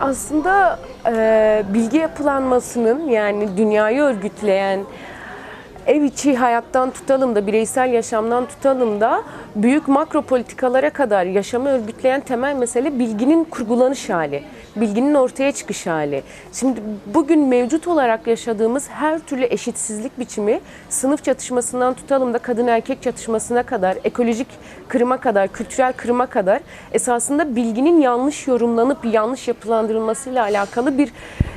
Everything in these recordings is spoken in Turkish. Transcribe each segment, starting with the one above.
Aslında e, bilgi yapılanmasının yani dünyayı örgütleyen ev içi hayattan tutalım da bireysel yaşamdan tutalım da büyük makro politikalara kadar yaşamı örgütleyen temel mesele bilginin kurgulanış hali, bilginin ortaya çıkış hali. Şimdi bugün mevcut olarak yaşadığımız her türlü eşitsizlik biçimi sınıf çatışmasından tutalım da kadın erkek çatışmasına kadar, ekolojik kırıma kadar, kültürel kırıma kadar esasında bilginin yanlış yorumlanıp yanlış yapılandırılmasıyla alakalı bir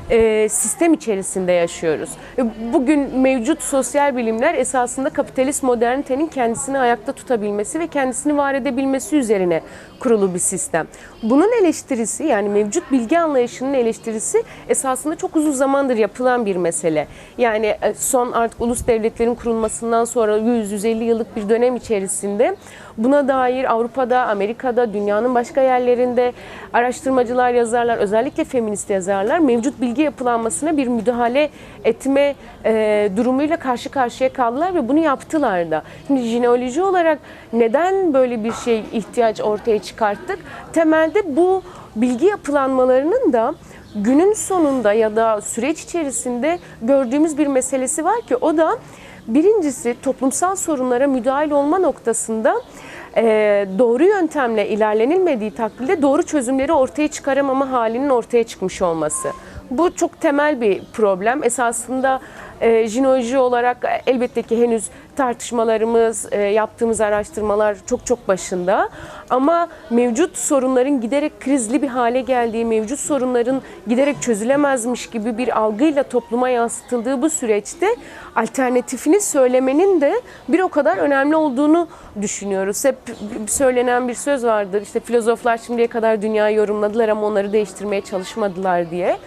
e, sistem içerisinde yaşıyoruz. E, Bugün mevcut sosyal bilimler esasında kapitalist modernitenin kendisini ayakta tutabilmesi ve kendisini var edebilmesi üzerine kurulu bir sistem. Bunun eleştirisi yani mevcut bilgi anlayışının eleştirisi esasında çok uzun zamandır yapılan bir mesele. Yani e, son artık ulus devletlerin kurulmasından sonra 100-150 yıllık bir dönem içerisinde buna dair Avrupa'da, Amerika'da, dünyanın başka yerlerinde araştırmacılar, yazarlar, özellikle feminist yazarlar mevcut bilgi yapılanmasına bir müdahale etme e, durumuyla karşı karşıya kaldılar ve bunu yaptılar da. Şimdi jineoloji olarak neden böyle bir şey ihtiyaç ortaya çıkarttık? Temelde bu bilgi yapılanmalarının da günün sonunda ya da süreç içerisinde gördüğümüz bir meselesi var ki o da birincisi toplumsal sorunlara müdahil olma noktasında e, doğru yöntemle ilerlenilmediği takdirde doğru çözümleri ortaya çıkaramama halinin ortaya çıkmış olması. Bu çok temel bir problem. Esasında e, jinoloji olarak elbette ki henüz tartışmalarımız, e, yaptığımız araştırmalar çok çok başında. Ama mevcut sorunların giderek krizli bir hale geldiği, mevcut sorunların giderek çözülemezmiş gibi bir algıyla topluma yansıtıldığı bu süreçte alternatifini söylemenin de bir o kadar önemli olduğunu düşünüyoruz. Hep söylenen bir söz vardır. İşte filozoflar şimdiye kadar dünyayı yorumladılar ama onları değiştirmeye çalışmadılar diye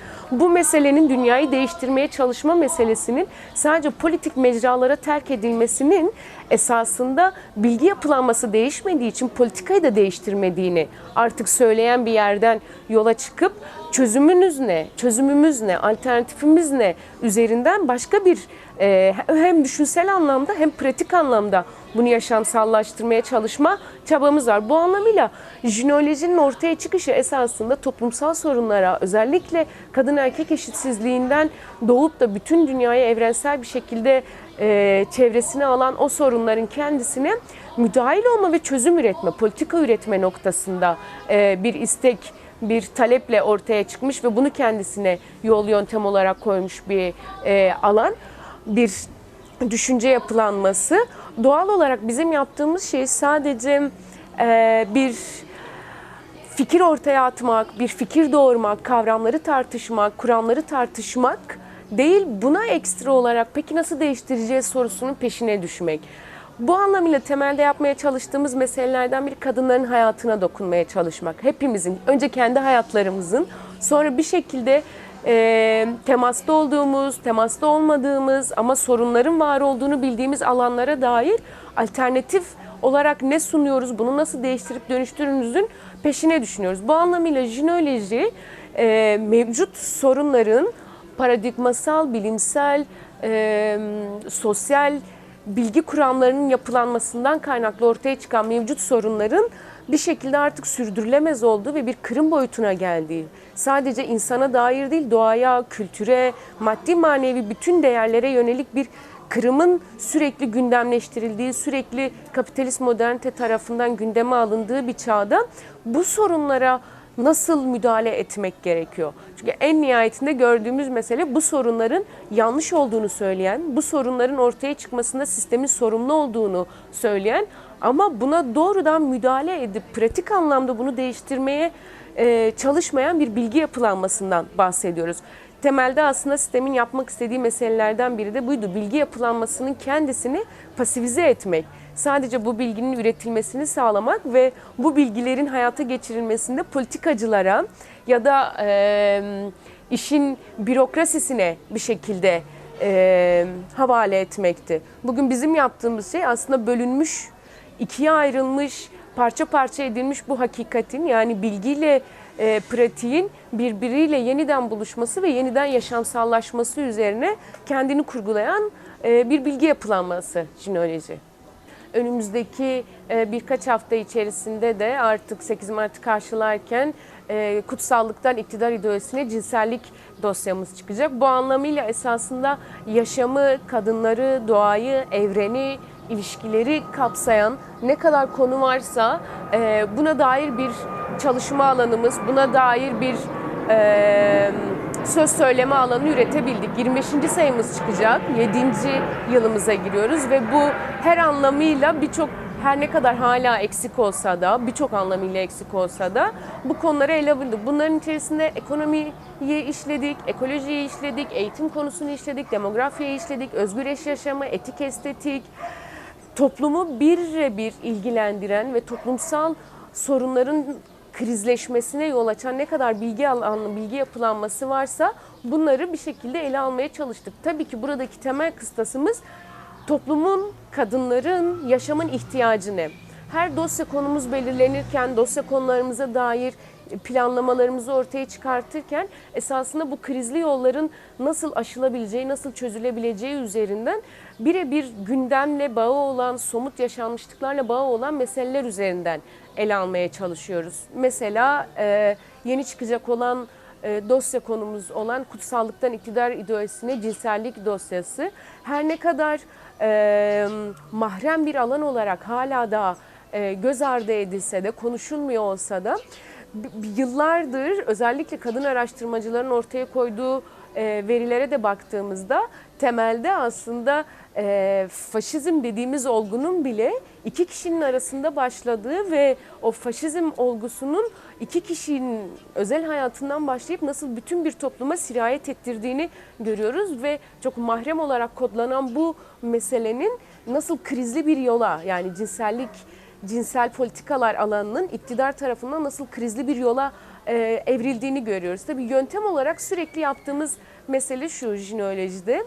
bu meselenin dünyayı değiştirmeye çalışma meselesinin sadece politik mecralara terk edilmesinin esasında bilgi yapılanması değişmediği için politikayı da değiştirmediğini artık söyleyen bir yerden yola çıkıp çözümünüz ne, çözümümüz ne, alternatifimiz ne üzerinden başka bir e, hem düşünsel anlamda hem pratik anlamda bunu yaşamsallaştırmaya çalışma çabamız var. Bu anlamıyla jinolojinin ortaya çıkışı esasında toplumsal sorunlara özellikle kadın erkek eşitsizliğinden doğup da bütün dünyaya evrensel bir şekilde e, çevresine alan o sorunların kendisine müdahil olma ve çözüm üretme, politika üretme noktasında e, bir istek bir taleple ortaya çıkmış ve bunu kendisine yol yöntem olarak koymuş bir e, alan, bir düşünce yapılanması. Doğal olarak bizim yaptığımız şey sadece e, bir fikir ortaya atmak, bir fikir doğurmak, kavramları tartışmak, kuramları tartışmak değil, buna ekstra olarak peki nasıl değiştireceğiz sorusunun peşine düşmek. Bu anlamıyla temelde yapmaya çalıştığımız meselelerden biri kadınların hayatına dokunmaya çalışmak. Hepimizin, önce kendi hayatlarımızın, sonra bir şekilde e, temasta olduğumuz, temasta olmadığımız ama sorunların var olduğunu bildiğimiz alanlara dair alternatif olarak ne sunuyoruz, bunu nasıl değiştirip dönüştürünüzün peşine düşünüyoruz. Bu anlamıyla jinoloji e, mevcut sorunların paradigmasal, bilimsel, e, sosyal bilgi kuramlarının yapılanmasından kaynaklı ortaya çıkan mevcut sorunların bir şekilde artık sürdürülemez olduğu ve bir kırım boyutuna geldiği, sadece insana dair değil doğaya, kültüre, maddi manevi bütün değerlere yönelik bir kırımın sürekli gündemleştirildiği, sürekli kapitalist modernite tarafından gündeme alındığı bir çağda bu sorunlara nasıl müdahale etmek gerekiyor? Çünkü en nihayetinde gördüğümüz mesele bu sorunların yanlış olduğunu söyleyen, bu sorunların ortaya çıkmasında sistemin sorumlu olduğunu söyleyen ama buna doğrudan müdahale edip pratik anlamda bunu değiştirmeye e, çalışmayan bir bilgi yapılanmasından bahsediyoruz. Temelde aslında sistemin yapmak istediği meselelerden biri de buydu. Bilgi yapılanmasının kendisini pasifize etmek sadece bu bilginin üretilmesini sağlamak ve bu bilgilerin hayata geçirilmesinde politikacılara ya da e, işin bürokrasisine bir şekilde e, havale etmekti. Bugün bizim yaptığımız şey aslında bölünmüş, ikiye ayrılmış, parça parça edilmiş bu hakikatin yani bilgiyle e, pratiğin birbiriyle yeniden buluşması ve yeniden yaşamsallaşması üzerine kendini kurgulayan e, bir bilgi yapılanması jinoloji önümüzdeki e, birkaç hafta içerisinde de artık 8 Mart'ı karşılarken e, kutsallıktan iktidar ideolojisine cinsellik dosyamız çıkacak. Bu anlamıyla esasında yaşamı, kadınları, doğayı, evreni, ilişkileri kapsayan ne kadar konu varsa e, buna dair bir çalışma alanımız, buna dair bir söz söyleme alanı üretebildik. 25. sayımız çıkacak. 7. yılımıza giriyoruz ve bu her anlamıyla birçok her ne kadar hala eksik olsa da, birçok anlamıyla eksik olsa da bu konuları ele alındı. Bunların içerisinde ekonomiyi işledik, ekolojiyi işledik, eğitim konusunu işledik, demografiyi işledik, özgür eş yaşamı, etik estetik, toplumu birebir ilgilendiren ve toplumsal sorunların krizleşmesine yol açan ne kadar bilgi alanı, bilgi yapılanması varsa bunları bir şekilde ele almaya çalıştık. Tabii ki buradaki temel kıstasımız toplumun, kadınların, yaşamın ihtiyacı ne? Her dosya konumuz belirlenirken, dosya konularımıza dair planlamalarımızı ortaya çıkartırken esasında bu krizli yolların nasıl aşılabileceği, nasıl çözülebileceği üzerinden birebir gündemle bağı olan, somut yaşanmışlıklarla bağı olan meseleler üzerinden ele almaya çalışıyoruz. Mesela e, yeni çıkacak olan e, dosya konumuz olan kutsallıktan iktidar ideolojisine cinsellik dosyası her ne kadar e, mahrem bir alan olarak hala da göz ardı edilse de konuşulmuyor olsa da yıllardır özellikle kadın araştırmacıların ortaya koyduğu e, verilere de baktığımızda temelde aslında e, faşizm dediğimiz olgunun bile iki kişinin arasında başladığı ve o faşizm olgusunun iki kişinin özel hayatından başlayıp nasıl bütün bir topluma sirayet ettirdiğini görüyoruz ve çok mahrem olarak kodlanan bu meselenin nasıl krizli bir yola yani cinsellik cinsel politikalar alanının iktidar tarafından nasıl krizli bir yola e, evrildiğini görüyoruz. Tabii yöntem olarak sürekli yaptığımız mesele şu jinolojide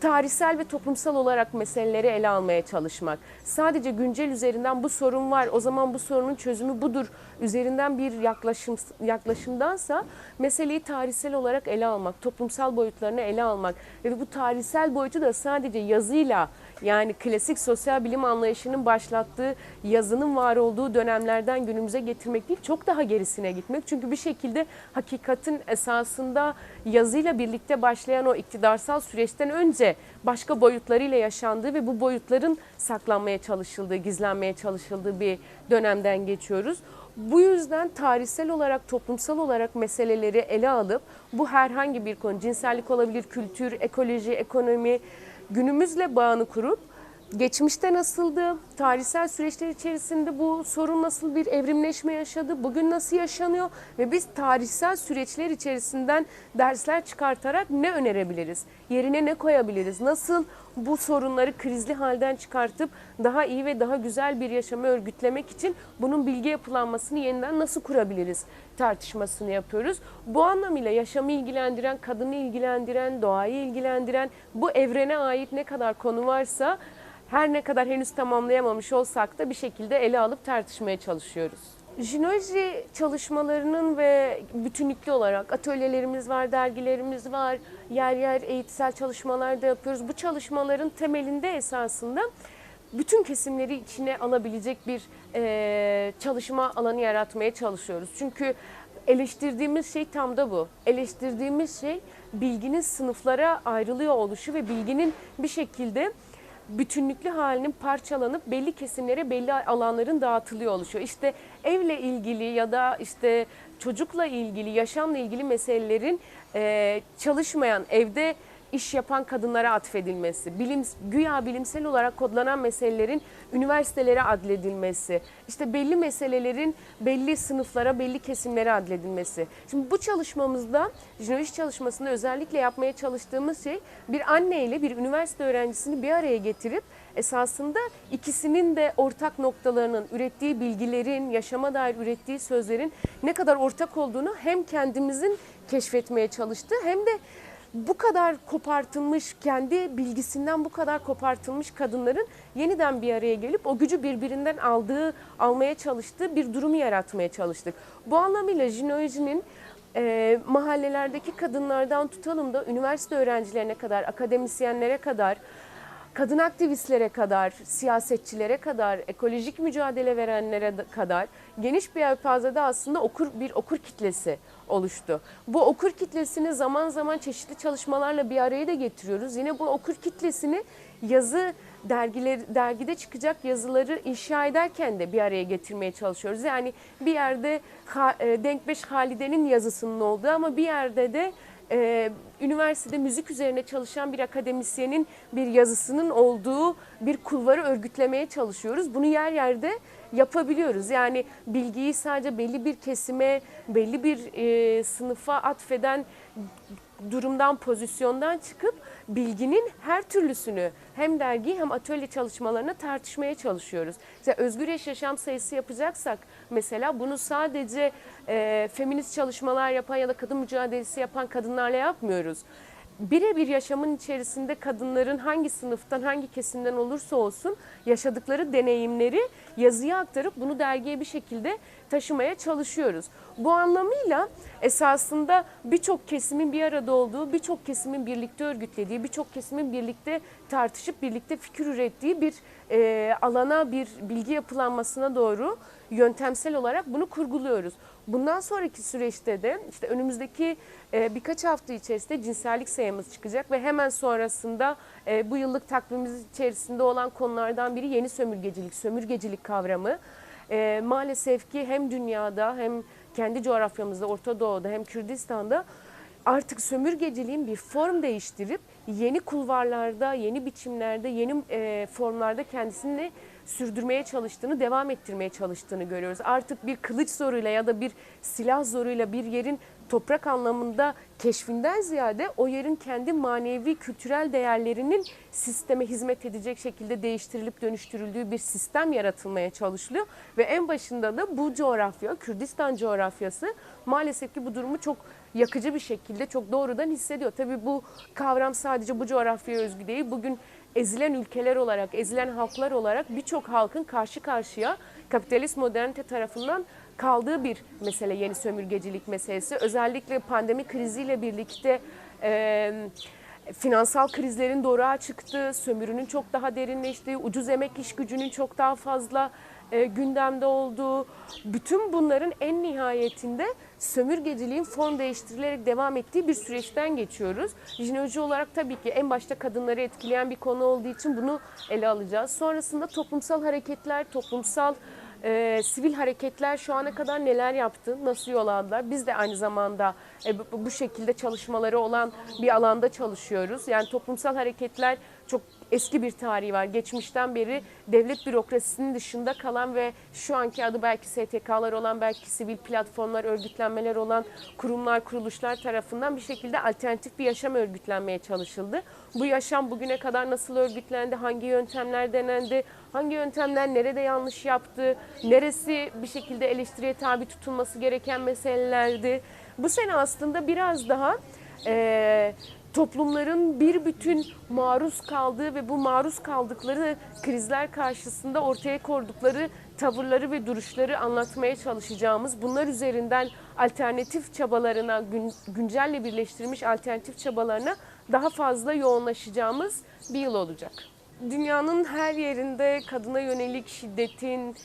tarihsel ve toplumsal olarak meseleleri ele almaya çalışmak. Sadece güncel üzerinden bu sorun var, o zaman bu sorunun çözümü budur üzerinden bir yaklaşım yaklaşımdansa meseleyi tarihsel olarak ele almak, toplumsal boyutlarını ele almak ve bu tarihsel boyutu da sadece yazıyla yani klasik sosyal bilim anlayışının başlattığı yazının var olduğu dönemlerden günümüze getirmek değil, çok daha gerisine gitmek. Çünkü bir şekilde hakikatin esasında yazıyla birlikte başlayan o iktidarsal süreçten önce başka boyutlarıyla yaşandığı ve bu boyutların saklanmaya çalışıldığı, gizlenmeye çalışıldığı bir dönemden geçiyoruz. Bu yüzden tarihsel olarak, toplumsal olarak meseleleri ele alıp bu herhangi bir konu, cinsellik olabilir, kültür, ekoloji, ekonomi, günümüzle bağını kurup geçmişte nasıldı, tarihsel süreçler içerisinde bu sorun nasıl bir evrimleşme yaşadı, bugün nasıl yaşanıyor? Ve biz tarihsel süreçler içerisinden dersler çıkartarak ne önerebiliriz, yerine ne koyabiliriz, nasıl bu sorunları krizli halden çıkartıp daha iyi ve daha güzel bir yaşamı örgütlemek için bunun bilgi yapılanmasını yeniden nasıl kurabiliriz tartışmasını yapıyoruz. Bu anlamıyla yaşamı ilgilendiren, kadını ilgilendiren, doğayı ilgilendiren bu evrene ait ne kadar konu varsa her ne kadar henüz tamamlayamamış olsak da bir şekilde ele alıp tartışmaya çalışıyoruz. Jinoloji çalışmalarının ve bütünlüklü olarak atölyelerimiz var, dergilerimiz var, yer yer eğitsel çalışmalar da yapıyoruz. Bu çalışmaların temelinde esasında bütün kesimleri içine alabilecek bir e, çalışma alanı yaratmaya çalışıyoruz. Çünkü eleştirdiğimiz şey tam da bu. Eleştirdiğimiz şey bilginin sınıflara ayrılıyor oluşu ve bilginin bir şekilde bütünlüklü halinin parçalanıp belli kesimlere belli alanların dağıtılıyor oluşuyor. İşte evle ilgili ya da işte çocukla ilgili, yaşamla ilgili meselelerin çalışmayan, evde iş yapan kadınlara atfedilmesi, bilim, güya bilimsel olarak kodlanan meselelerin üniversitelere adledilmesi, işte belli meselelerin belli sınıflara, belli kesimlere adledilmesi. Şimdi bu çalışmamızda, jenoloji çalışmasında özellikle yapmaya çalıştığımız şey bir anne ile bir üniversite öğrencisini bir araya getirip esasında ikisinin de ortak noktalarının, ürettiği bilgilerin, yaşama dair ürettiği sözlerin ne kadar ortak olduğunu hem kendimizin keşfetmeye çalıştığı hem de bu kadar kopartılmış, kendi bilgisinden bu kadar kopartılmış kadınların yeniden bir araya gelip o gücü birbirinden aldığı, almaya çalıştığı bir durumu yaratmaya çalıştık. Bu anlamıyla jinolojinin e, mahallelerdeki kadınlardan tutalım da üniversite öğrencilerine kadar, akademisyenlere kadar kadın aktivistlere kadar, siyasetçilere kadar, ekolojik mücadele verenlere kadar geniş bir yelpazede aslında okur bir okur kitlesi oluştu. Bu okur kitlesini zaman zaman çeşitli çalışmalarla bir araya da getiriyoruz. Yine bu okur kitlesini yazı dergiler dergide çıkacak yazıları inşa ederken de bir araya getirmeye çalışıyoruz. Yani bir yerde e, Denkbeş Halide'nin yazısının olduğu ama bir yerde de e, üniversitede müzik üzerine çalışan bir akademisyenin bir yazısının olduğu bir kulvarı örgütlemeye çalışıyoruz. Bunu yer yerde yapabiliyoruz. Yani bilgiyi sadece belli bir kesime, belli bir e, sınıfa atfeden durumdan, pozisyondan çıkıp bilginin her türlüsünü hem dergi hem atölye çalışmalarına tartışmaya çalışıyoruz. Mesela özgür eş yaşam sayısı yapacaksak mesela bunu sadece e, feminist çalışmalar yapan ya da kadın mücadelesi yapan kadınlarla yapmıyoruz. Birebir yaşamın içerisinde kadınların hangi sınıftan, hangi kesimden olursa olsun yaşadıkları deneyimleri yazıya aktarıp bunu dergiye bir şekilde taşımaya çalışıyoruz. Bu anlamıyla esasında birçok kesimin bir arada olduğu, birçok kesimin birlikte örgütlediği, birçok kesimin birlikte tartışıp birlikte fikir ürettiği bir e, alana, bir bilgi yapılanmasına doğru yöntemsel olarak bunu kurguluyoruz. Bundan sonraki süreçte de işte önümüzdeki e, birkaç hafta içerisinde cinsellik sayımız çıkacak ve hemen sonrasında e, bu yıllık takvimimiz içerisinde olan konulardan biri yeni sömürgecilik, sömürgecilik kavramı. E, maalesef ki hem dünyada hem kendi coğrafyamızda, Orta Doğu'da hem Kürdistan'da artık sömürgeciliğin bir form değiştirip yeni kulvarlarda, yeni biçimlerde, yeni e, formlarda kendisini sürdürmeye çalıştığını, devam ettirmeye çalıştığını görüyoruz. Artık bir kılıç zoruyla ya da bir silah zoruyla bir yerin toprak anlamında keşfinden ziyade o yerin kendi manevi kültürel değerlerinin sisteme hizmet edecek şekilde değiştirilip dönüştürüldüğü bir sistem yaratılmaya çalışılıyor ve en başında da bu coğrafya Kürdistan coğrafyası maalesef ki bu durumu çok yakıcı bir şekilde çok doğrudan hissediyor. Tabii bu kavram sadece bu coğrafyaya özgü değil. Bugün ezilen ülkeler olarak, ezilen halklar olarak birçok halkın karşı karşıya kapitalist modernite tarafından kaldığı bir mesele yeni sömürgecilik meselesi. Özellikle pandemi kriziyle birlikte e, finansal krizlerin doğruğa çıktığı, sömürünün çok daha derinleştiği, ucuz emek iş gücünün çok daha fazla e, gündemde olduğu, bütün bunların en nihayetinde sömürgeciliğin form değiştirilerek devam ettiği bir süreçten geçiyoruz. Jinoloji olarak tabii ki en başta kadınları etkileyen bir konu olduğu için bunu ele alacağız. Sonrasında toplumsal hareketler, toplumsal e, sivil hareketler şu ana kadar neler yaptı, nasıl yol aldılar? Biz de aynı zamanda e, bu şekilde çalışmaları olan bir alanda çalışıyoruz. Yani toplumsal hareketler çok eski bir tarihi var. Geçmişten beri devlet bürokrasisinin dışında kalan ve şu anki adı belki STK'lar olan, belki sivil platformlar, örgütlenmeler olan kurumlar, kuruluşlar tarafından bir şekilde alternatif bir yaşam örgütlenmeye çalışıldı. Bu yaşam bugüne kadar nasıl örgütlendi, hangi yöntemler denendi, hangi yöntemler nerede yanlış yaptı, neresi bir şekilde eleştiriye tabi tutulması gereken meselelerdi. Bu sene aslında biraz daha eee toplumların bir bütün maruz kaldığı ve bu maruz kaldıkları krizler karşısında ortaya koydukları tavırları ve duruşları anlatmaya çalışacağımız, bunlar üzerinden alternatif çabalarına, gün, güncelle birleştirilmiş alternatif çabalarına daha fazla yoğunlaşacağımız bir yıl olacak. Dünyanın her yerinde kadına yönelik şiddetin,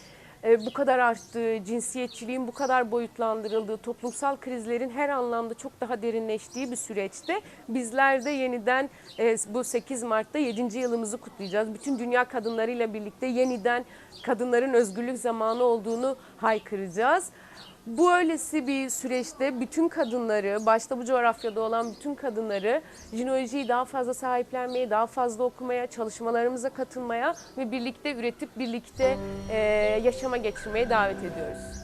bu kadar arttığı, cinsiyetçiliğin bu kadar boyutlandırıldığı, toplumsal krizlerin her anlamda çok daha derinleştiği bir süreçte bizler de yeniden e, bu 8 Mart'ta 7. yılımızı kutlayacağız. Bütün dünya kadınlarıyla birlikte yeniden kadınların özgürlük zamanı olduğunu haykıracağız. Bu öylesi bir süreçte bütün kadınları, başta bu coğrafyada olan bütün kadınları jinolojiyi daha fazla sahiplenmeye, daha fazla okumaya, çalışmalarımıza katılmaya ve birlikte üretip birlikte eee, yaşama geçirmeye davet ediyoruz.